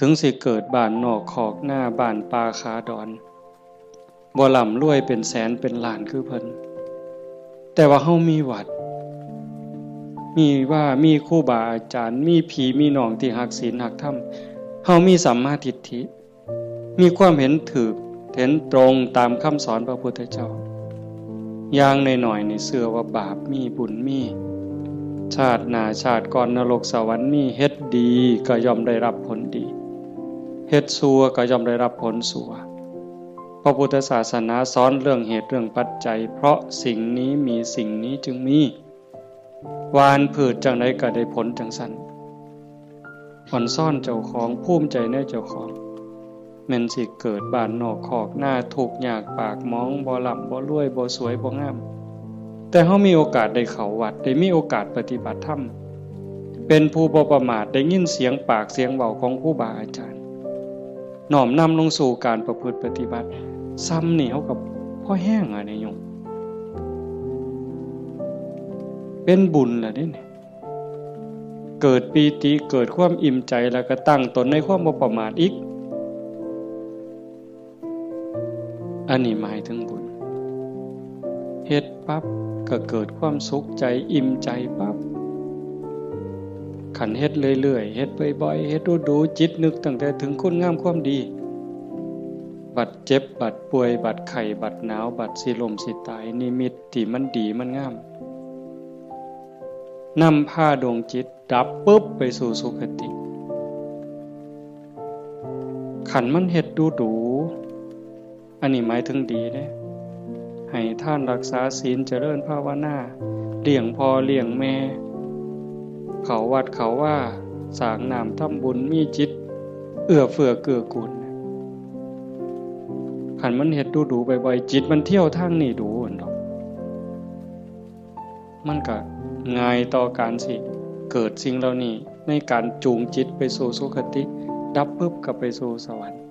ถึงสิเกิดบ้านนอกขอกหน้าบ้านปลาขาดอนบ่ล่ำรวยเป็นแสนเป็นล้านคือเพิ่นแต่ว่าเฮามีวัด มีว่ามีครูบาอาจารย์ มีผีมีน้องที่หักศีลหักธรรมเฮามีสัมมาทิฏฐิ มีความเห็นถูกเห็นตรงตามคำสอนพระพุทธเจ้าอย่างในหน่อยในเสื่อว่าบาปมีบุญมี ชาติหนาชาติก่อนนรกสวรรค์มีเฮ็ดดีก็ย่อมได้รับผลดี เฮ็ดซัวก็ย่อมได้รับผลสัวพระพุทธศาสนาสอนเรื่องเหตุเรื่องปัจจัย เพราะสิ่งนี้มีสิ่งนี้จึงมี วานผืดจังไดก็ได้ผลจังสันผ่อนซ่อนเจ้าของภูมิใจในเจ้าของแม่นสิเกิดบ้านนอกขอกหน้าถูกอยากปากมองบ่หล่ำบ่รวยบ่สวยบ่งาม แต่เฮามีโอกาสได้เขาวัดได้มีโอกาสปฏิบัติธรรมเป็นผู้บ่ประมาทได้ยินเสียงปากเสียงเบาของครูบาอาจารย์ น้อมนำลงสู่การประพฤติปฏิบัติ ซ้ำเหนี่เฮากับพ่อแห้งอะเนี่ยโยมเป็นบุญล่ะเนี่ยเกิดปีติเกิดความอิ่มใจแล้วก็ตั้งตนในความประมาทอีก อันนี้หมายถึงบุญเฮ็ดปั๊บก็เกิดความสุขใจอิ่มใจปั๊บ ขันเฮ็ดเรื่อยๆเฮ็ดบ่อยๆเฮ็ดดูๆจิตนึกตั้งแต่ถึงคุณงามความดี บัดเจ็บบัดป่วยบัดไข้บัดหนาวบัดสิลมสิตายนิมิตที่มันดีมันงามนำผ้าดวงจิตดับปุ๊บไปสู่สุคติ ขันมันเฮ็ดดูดูอันนี้หมายถึงดีเด้ให้ท่านรักษาศีลเจริญภาวนาเลี้ยงพอเลี้ยงแม่ เขาวัดเขาว่า สางนามทำบุญมีจิต เอื้อเฟื้อเกื้อกูลขันมันเห็ดดูดูบ่อยๆจิตมันเที่ยวทางนี่ดูอันดอกมันก็ง่ายต่อการสิ เกิดสิ่งเหล่านี้ในการจูงจิตไปสู่สุคติ ดับปึ๊บกับไปสู่สวรรค์